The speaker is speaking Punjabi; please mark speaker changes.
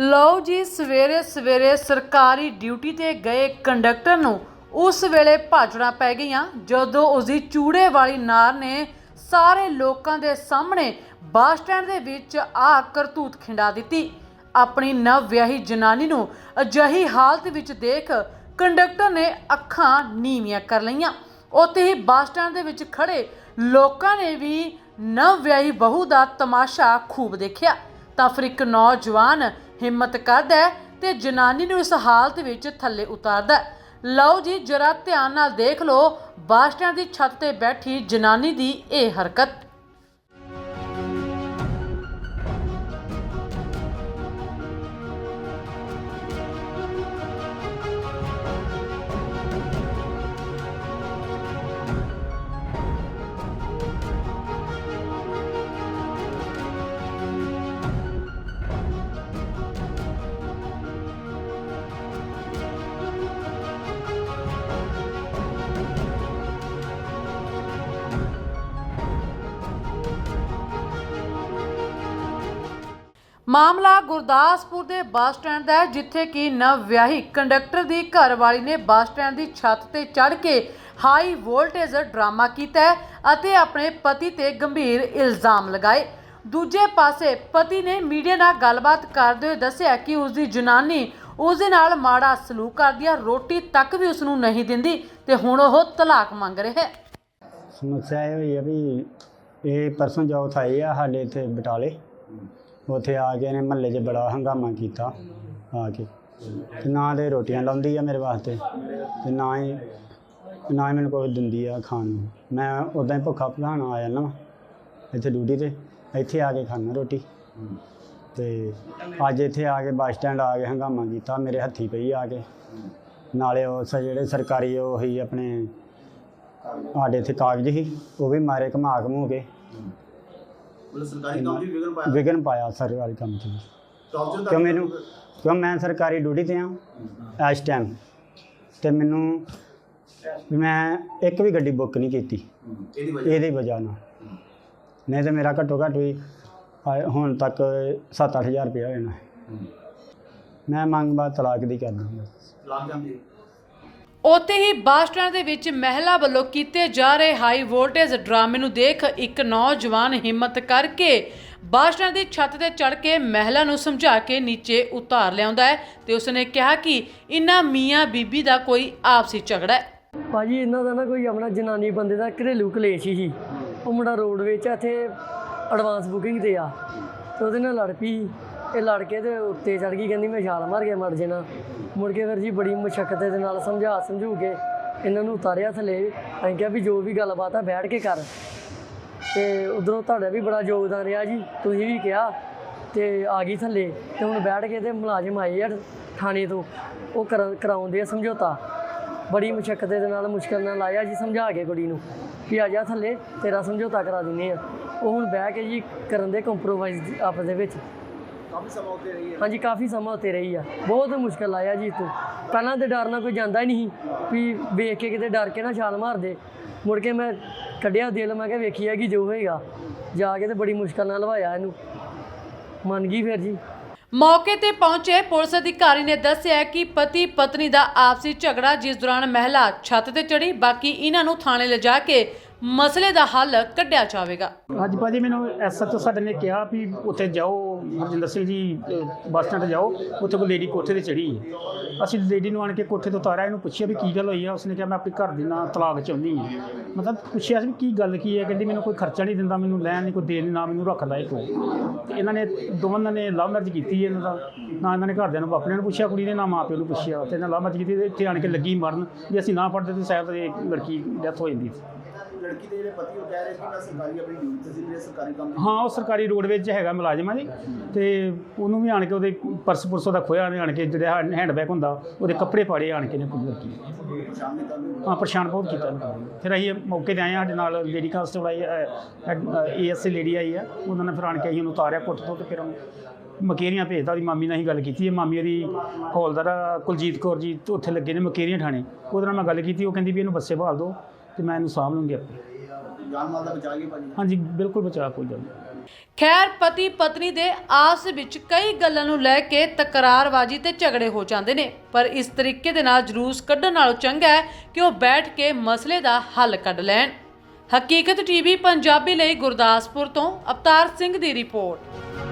Speaker 1: ਲਓ ਜੀ, ਸਵੇਰੇ ਸਵੇਰੇ ਸਰਕਾਰੀ ਡਿਊਟੀ ਤੇ ਗਏ ਕੰਡਕਟਰ ਨੂੰ। ਉਸ ਵੇਲੇ ਭਾਜੜਾਂ ਪੈ ਗਈਆਂ, ਜਦੋਂ ਉਸ ਦੀ ਚੂੜੇ ਵਾਲੀ ਨਾਰ ਨੇ ਸਾਰੇ ਲੋਕਾਂ ਦੇ ਸਾਹਮਣੇ ਬੱਸ ਸਟੈਂਡ ਦੇ ਵਿੱਚ ਆ ਕਰਤੂਤ ਖਿੰਡਾ ਦਿੱਤੀ। ਆਪਣੀ ਨਵ ਵਿਆਹੀ ਜਨਾਨੀ ਨੂੰ ਅਜਿਹੀ ਹਾਲਤ ਵਿੱਚ ਦੇਖ ਕੰਡਕਟਰ ਨੇ ਅੱਖਾਂ ਨੀਵੀਆਂ ਕਰ ਲਈਆਂ। ਉੱਥੇ ਹੀ ਬੱਸ ਸਟੈਂਡ ਦੇ ਵਿੱਚ ਖੜੇ ਲੋਕਾਂ ਨੇ ਵੀ ਨਵ ਵਿਆਹੀ ਬਹੂ ਦਾ ਤਮਾਸ਼ਾ ਖੂਬ ਦੇਖਿਆ। ਤਾਂ ਫਿਰ ਇੱਕ ਨੌਜਵਾਨ ਹਿੰਮਤ ਕਰਦਾ ਹੈ ਤੇ ਜਨਾਨੀ ਨੂੰ ਇਸ ਹਾਲਤ ਵਿੱਚ ਥੱਲੇ ਉਤਾਰਦਾ ਲਓ ਜੀ, ਜਰਾ ਧਿਆਨ ਨਾਲ ਦੇਖ ਲਓ ਬੱਸ ਸਟੈਂਡ ਦੀ ਛੱਤ ਤੇ ਬੈਠੀ ਜਨਾਨੀ ਦੀ ਇਹ ਹਰਕਤ। ਮਾਮਲਾ ਗੁਰਦਾਸਪੁਰ ਦੇ ਬੱਸ ਸਟੈਂਡ ਦਾ ਹੈ, ਜਿੱਥੇ ਕਿ ਨਵ ਵਿਆਹੀ ਕੰਡਕਟਰ ਦੀ ਘਰਵਾਲੀ ਨੇ ਬੱਸ ਸਟੈਂਡ ਦੀ ਛੱਤ ਤੇ ਚੜ੍ਹ ਕੇ ਹਾਈ ਵੋਲਟੇਜ ਡਰਾਮਾ ਕੀਤਾ ਹੈ ਅਤੇ ਆਪਣੇ ਪਤੀ ਤੇ ਗੰਭੀਰ ਇਲਜ਼ਾਮ ਲਗਾਏ। ਦੂਜੇ ਪਾਸੇ, ਪਤੀ ਨੇ ਮੀਡੀਆ ਨਾਲ ਗੱਲਬਾਤ ਕਰਦੇ ਹੋਏ ਦੱਸਿਆ ਕਿ ਉਸ ਦੀ ਜਨਾਨੀ ਉਸ ਦੇ ਨਾਲ ਮਾੜਾ ਸਲੂਕ ਕਰਦੀ ਆ, ਰੋਟੀ ਤੱਕ ਵੀ ਉਸ ਨੂੰ ਨਹੀਂ ਦਿੰਦੀ ਤੇ ਹੁਣ ਉਹ ਤਲਾਕ ਮੰਗ ਰਿਹਾ ਹੈ।
Speaker 2: ਸਮੱਸਿਆ ਇਹ ਹੋਈ ਆ ਵੀ ਇਹ ਪਰਸੋਂ ਜੌਥ ਆਏ ਆ ਸਾਡੇ ਇੱਥੇ ਬਟਾਲੇ। ਉੱਥੇ ਆ ਕੇ ਇਹਨੇ ਮਹੱਲੇ 'ਚ ਬੜਾ ਹੰਗਾਮਾ ਕੀਤਾ ਆ ਕੇ। ਤੇ ਨਾ ਦੇ ਰੋਟੀਆਂ ਲਾਉਂਦੀ ਆ ਮੇਰੇ ਵਾਸਤੇ ਤੇ ਨਾ ਹੀ ਨਾ ਹੀ ਮੈਨੂੰ ਕੋਈ ਦਿੰਦੀ ਆ ਖਾਣ ਨੂੰ। ਮੈਂ ਉਦਾਂ ਹੀ ਭੁੱਖਾ ਭਜਾਣਾ ਆ ਜਾਂਦਾ ਇੱਥੇ ਡਿਊਟੀ ਤੇ, ਇੱਥੇ ਆ ਕੇ ਖਾਣਾ ਰੋਟੀ। ਤੇ ਅੱਜ ਇੱਥੇ ਆ ਕੇ ਬੱਸ ਸਟੈਂਡ ਆ ਕੇ ਹੰਗਾਮਾ ਕੀਤਾ, ਮੇਰੇ ਹੱਥੀ ਪਈ ਆ ਕੇ। ਨਾਲੇ ਉਹ ਸ- ਜਿਹੜੇ ਸਰਕਾਰੀ ਉਹ ਹੀ ਆਪਣੇ ਸਾਡੇ ਇੱਥੇ ਕਾਗਜ਼ ਸੀ, ਉਹ ਵੀ ਮਾਰੇ ਘੁਮਾ ਘਮੂ ਕੇ।
Speaker 3: ਮਤਲਬ ਸਰਕਾਰੀ ਕੰਮ ਦੀ ਵਿਗਨ ਪਾਇਆ?
Speaker 2: ਵਿਗਨ ਪਾਇਆ ਸਰਕਾਰੀ ਕੰਮ 'ਚ ਕਿਉਂ ਮੈਨੂੰ ਕਿਉਂ ਮੈਂ ਸਰਕਾਰੀ ਡਿਊਟੀ ਤੇ ਆ ਇਸ ਟਾਈਮ ਤੇ ਮੈਨੂੰ ਵੀ ਮੈਂ ਇੱਕ ਵੀ ਗੱਡੀ ਬੁੱਕ ਨਹੀਂ ਕੀਤੀ।
Speaker 3: ਇਹਦੀ ਵਜ੍ਹਾ?
Speaker 2: ਇਹਦੀ ਵਜ੍ਹਾ ਨਾਲ। ਨਹੀਂ ਤੇ ਮੇਰਾ ਘੱਟੋ ਘੱਟ ਵੀ ਹੁਣ ਤੱਕ 7-8000 ਰੁਪਇਆ ਹੋ। ਜਾਣਾ ਮੈਂ ਮੰਗ ਬਾਅਦ ਤਲਾਕ ਦੀ ਕਰਦਾ।
Speaker 3: ਲੱਗ ਜਾਂਦੀ
Speaker 1: ਉੱਥੇ ਹੀ ਬੱਸ ਸਟੈਂਡ ਦੇ ਵਿੱਚ ਮਹਿਲਾ ਵੱਲੋਂ ਕੀਤੇ ਜਾ ਰਹੇ ਹਾਈ ਵੋਲਟੇਜ ਡਰਾਮੇ ਨੂੰ ਦੇਖ ਇੱਕ ਨੌਜਵਾਨ ਹਿੰਮਤ ਕਰਕੇ ਬੱਸ ਸਟੈਂਡ ਦੀ ਛੱਤ ਤੇ ਚੜ੍ਹ ਕੇ ਮਹਿਲਾ ਨੂੰ ਸਮਝਾ ਕੇ ਨੀਚੇ ਉਤਾਰ ਲਿਆਉਂਦਾ ਹੈ ਤੇ ਉਸਨੇ ਕਿਹਾ ਕਿ ਇਹਨਾਂ ਮੀਆਂ ਬੀਬੀ ਦਾ ਕੋਈ ਆਪਸੀ ਝਗੜਾ ਹੈ।
Speaker 4: ਭਾਜੀ ਇਹਨਾਂ ਦਾ ਨਾ ਕੋਈ ਆਪਣਾ ਜਨਾਨੀ ਬੰਦੇ ਦਾ ਘਰੇਲੂ ਕਲੇਸ਼ ਹੀ ਸੀ। ਉਹ ਮੁੰਡਾ ਰੋਡ ਵਿੱਚ ਆ, ਇੱਥੇ ਐਡਵਾਂਸ ਬੁਕਿੰਗ ਤੇ ਆ ਤੇ ਉਹਦੇ ਨਾਲ ਲੜ ਪਈ ਇਹ ਲੜ ਕੇ ਤੇ ਉੱਤੇ ਚੜ ਗਈ, ਕਹਿੰਦੀ ਮੈਂ ਛਾਲ ਮਾਰ ਕੇ ਮਰ ਜਾਣਾ। ਮੁੜ ਕੇ ਫਿਰ ਜੀ ਬੜੀ ਮੁਸ਼ਕਲ ਦੇ ਨਾਲ ਸਮਝਾ ਸਮਝੂ ਕੇ ਇਹਨਾਂ ਨੂੰ ਉਤਾਰਿਆ ਥੱਲੇ। ਅਸੀਂ ਕਿਹਾ ਵੀ ਜੋ ਵੀ ਗੱਲਬਾਤ ਆ, ਬੈਠ ਕੇ ਕਰ। ਤੇ ਉਧਰੋਂ ਤੁਹਾਡਾ ਵੀ ਬੜਾ ਯੋਗਦਾਨ ਰਿਹਾ ਜੀ, ਤੁਸੀਂ ਵੀ ਕਿਹਾ। ਤੇ ਆ ਗਈ ਥੱਲੇ ਤੇ ਹੁਣ ਬੈਠ ਕੇ ਤੇ ਮੁਲਾਜ਼ਮ ਆਏ ਆ ਥਾਣੇ ਤੋਂ। ਉਹ ਕਰਾ- ਕਰਾਉਂਦੇ ਆ ਸਮਝੌਤਾ। ਬੜੀ ਮੁਸ਼ਕਲ ਦੇ ਨਾਲ ਮੁਸ਼ਕਲ ਨਾਲ ਆਇਆ ਜੀ ਸਮਝਾ ਕੇ ਕੁੜੀ ਨੂੰ ਕਿ ਆ ਜਾ ਥੱਲੇ, ਤੇਰਾ ਸਮਝੌਤਾ ਕਰਾ ਦਿੰਨੇ ਆ। ਉਹ ਹੁਣ ਬਹਿ ਕੇ ਜੀ ਕਰਨ ਦੇ ਕੰਪਰੋਮਾਈਜ਼ ਆਪਸ ਦੇ ਵਿੱਚ।
Speaker 3: ਕਾਫੀ ਸਮਾਂ ਉੱਤੇ ਰਹੀ ਹੈ।
Speaker 4: ਹਾਂਜੀ ਕਾਫੀ ਸਮਾਂ ਉੱਤੇ ਰਹੀ ਆ। ਬਹੁਤ ਮੁਸ਼ਕਲ ਆਇਆ ਜੀ ਤੂੰ ਪਹਿਲਾਂ ਤੇ ਡਰ ਨਾਲ ਕੋਈ ਜਾਂਦਾ ਹੀ ਨਹੀਂ ਸੀ ਵੀ ਵੇਖ ਕੇ ਕਿਤੇ ਡਰ ਕੇ ਨਾ ਛਾਲ ਮਾਰ ਦੇ। ਮੁੜ ਕੇ ਮੈਂ ਕੱਢਿਆ ਦਿਲ ਮੈਂ ਕਿਹਾ ਵੇਖੀਆ ਕਿ ਜੋ ਹੋਏਗਾ। ਜਾ ਕੇ ਤੇ ਬੜੀ ਮੁਸ਼ਕਲ ਨਾਲ ਲਵਾਇਆ ਇਹਨੂੰ। ਮੰਨ ਗਈ ਫਿਰ ਜੀ।
Speaker 1: ਮੌਕੇ ਤੇ ਪਹੁੰਚੇ ਪੁਲਿਸ ਅਧਿਕਾਰੀ ਨੇ ਦੱਸਿਆ ਕਿ ਪਤੀ ਪਤਨੀ ਦਾ ਆਪਸੀ ਝਗੜਾ ਜਿਸ ਦੌਰਾਨ ਮਹਿਲਾ ਛੱਤ ਤੇ ਚੜੀ ਬਾਕੀ ਇਹਨਾਂ ਨੂੰ ਥਾਣੇ ਲਿਜਾ ਕੇ ਮਸਲੇ ਦਾ ਹੱਲ ਕੱਢਿਆ ਜਾਵੇਗਾ।
Speaker 5: ਅੱਜ ਭਾਜੀ ਮੈਨੂੰ ਐਸਐਚਓ ਸਾਡੇ ਨੇ ਕਿਹਾ ਵੀ ਉੱਥੇ ਜਾਓ ਹਰਜਿੰਦਰ ਸਿੰਘ ਜੀ ਅਹ, ਬੱਸ ਸਟੈਂਡ ਜਾਓ ਉੱਥੇ ਕੋਈ ਲੇਡੀ ਕੋਠੇ ਤੇ ਚੜੀ ਅਸੀਂ ਲੇਡੀ ਨੂੰ ਆਣ ਕੇ ਕੋਠੇ ਤੋਂ ਉਤਾਰਿਆ ਇਹਨੂੰ ਪੁੱਛਿਆ ਵੀ ਕੀ ਗੱਲ ਹੋਈ ਆ ਉਸਨੇ ਕਿਹਾ ਮੈਂ ਆਪਣੇ ਘਰ ਦੀ ਨਾਲ ਤਲਾਕ ਚਾਹੁੰਦੀ ਹਾਂ। ਮਤਲਬ ਪੁੱਛਿਆ ਸੀ ਵੀ ਕੀ ਗੱਲ ਕੀ ਹੈ ਕਹਿੰਦੀ ਮੈਨੂੰ ਕੋਈ ਖਰਚਾ ਨਹੀਂ ਦਿੰਦਾ ਮੈਨੂੰ ਲੈਣ ਨਹੀਂ ਕੋਈ ਦੇਣ ਨਹੀਂ ਨਾ ਮੈਨੂੰ ਰੱਖਦਾ ਇਹ ਕੋਈ। ਤੇ ਇਹਨਾਂ ਨੇ ਦੋਵਾਂ ਨੇ ਲਵ ਮੈਰਿਜ ਕੀਤੀ ਹੈ ਇਹਨਾਂ ਦਾ। ਨਾ ਇਹਨਾਂ ਨੇ ਘਰਦਿਆਂ ਨੂੰ ਆਪਣੇ ਨੂੰ ਪੁੱਛਿਆ ਕੁੜੀ ਨੇ ਨਾ ਮਾਂ ਪਿਓ ਨੂੰ ਪੁੱਛਿਆ। ਤੇ ਇਹਨਾਂ ਲਵ ਮੈਰਿਜ ਕੀਤੀ ਤੇ ਇੱਥੇ ਆਣ ਕੇ ਲੱਗੀ ਮਰਨ ਜੇ ਅਸੀਂ ਨਾ ਪੜਦੇ ਤਾਂ ਸ਼ਾਇਦ ਇਹ ਲੜਕੀ ਡੈਥ ਹੋ ਜਾਂਦੀ ਸੀ।
Speaker 3: ਲੜਕੀ ਦੇ ਜਿਹੜੇ ਪਤੀ ਉਹ ਕਹਿ ਰਹੇ ਸੀ ਕਿ ਮੈਂ ਸਰਕਾਰੀ ਆਪਣੀ ਡਿਊਟੀ ਤੇ ਸੀ ਮੇਰੇ ਸਰਕਾਰੀ ਕੰਮ ਦੀ
Speaker 5: ਹਾਂ ਉਹ ਸਰਕਾਰੀ ਰੋਡ ਵਿੱਚ ਹੈਗਾ ਮੁਲਾਜ਼ਮ ਆ ਜੀ। ਤੇ ਉਹਨੂੰ ਵੀ ਆਣ ਕੇ ਉਹਦੇ ਪਰਸ ਪੁਰਸ ਉਹਦਾ ਖੋਇਆ ਆਣ ਕੇ ਜਿਹੜਾ ਹੈਂਡਬੈਗ ਹੁੰਦਾ ਉਹਦੇ ਕੱਪੜੇ ਪਾੜੇ ਆਣ ਕੇ ਨੇ ਕੁਝ
Speaker 3: ਦੇ ਤੱਕ
Speaker 5: ਹਾਂ ਪਰੇਸ਼ਾਨ ਬਹੁਤ ਕੀਤਾ। ਫਿਰ ਅਸੀਂ ਮੌਕੇ ਤੇ ਆਏ ਸਾਡੇ ਨਾਲ ਲੇਡੀ ਕਾਂਸਟੇਬਲ ਆਈ ਏਐਸਸੀ ਲੇਡੀ ਆਈ ਆ ਉਹਨਾਂ ਨੇ ਫਿਰ ਆਣ ਕੇ ਅਸੀਂ ਉਹਨੂੰ ਉਤਾਰਿਆ ਕੁੱਟ ਤੋਂ ਤੇ ਫਿਰ ਉਹਨੂੰ ਮਕੇਰੀਆਂ ਭੇਜਦਾ ਉਹਦੀ ਮਾਮੀ ਨਾਲ ਹੀ ਗੱਲ ਕੀਤੀ ਹੈ। ਮਾਮੀ ਉਹਦੀ ਹੌਲਦਾਰ ਕੁਲਜੀਤ ਕੌਰ ਜੀ ਉੱਥੇ ਲੱਗੇ ਨੇ ਮਕੇਰੀਆਂ ਥਾਣੇ। ਉਹਦੇ ਨਾਲ ਮੈਂ ਗੱਲ ਕੀਤੀ ਉਹ ਕਹਿੰਦੀ ਵੀ ਇਹਨੂੰ ਬੱਸੇ ਭਾਲ ਦਿਓ। ਤੇ ਮੈਂ ਇਹਨੂੰ ਸਾਂਭ ਲੂੰਗੀ ਆਪੇ।
Speaker 3: ਜਾਨ ਮਾਲ ਦਾ ਬਚਾ ਗਈ ਭਾਜੀ?
Speaker 5: ਹਾਂਜੀ ਬਿਲਕੁਲ ਬਚਾ ਕੋਈ ਗੱਲ ਨਹੀਂ।
Speaker 1: ਖੈਰ ਪਤੀ ਪਤਨੀ ਦੇ ਆਸ ਵਿੱਚ ਕਈ ਗੱਲਾਂ ਨੂੰ ਲੈ ਕੇ ਤਕਰਾਰਬਾਜ਼ੀ ਤੇ ਝਗੜੇ ਹੋ ਜਾਂਦੇ ਨੇ ਪਰ ਇਸ ਤਰੀਕੇ ਦੇ ਨਾਲ ਜਲੂਸ ਕੱਢਣ ਨਾਲੋਂ ਚੰਗਾ ਹੈ ਕਿ ਉਹ ਬੈਠ ਕੇ ਮਸਲੇ ਦਾ ਹੱਲ ਕੱਢ ਲੈਣ। ਹਕੀਕਤ ਟੀਵੀ ਪੰਜਾਬੀ ਲਈ ਗੁਰਦਾਸਪੁਰ ਤੋਂ ਅਵਤਾਰ ਸਿੰਘ ਦੀ ਰਿਪੋਰਟ।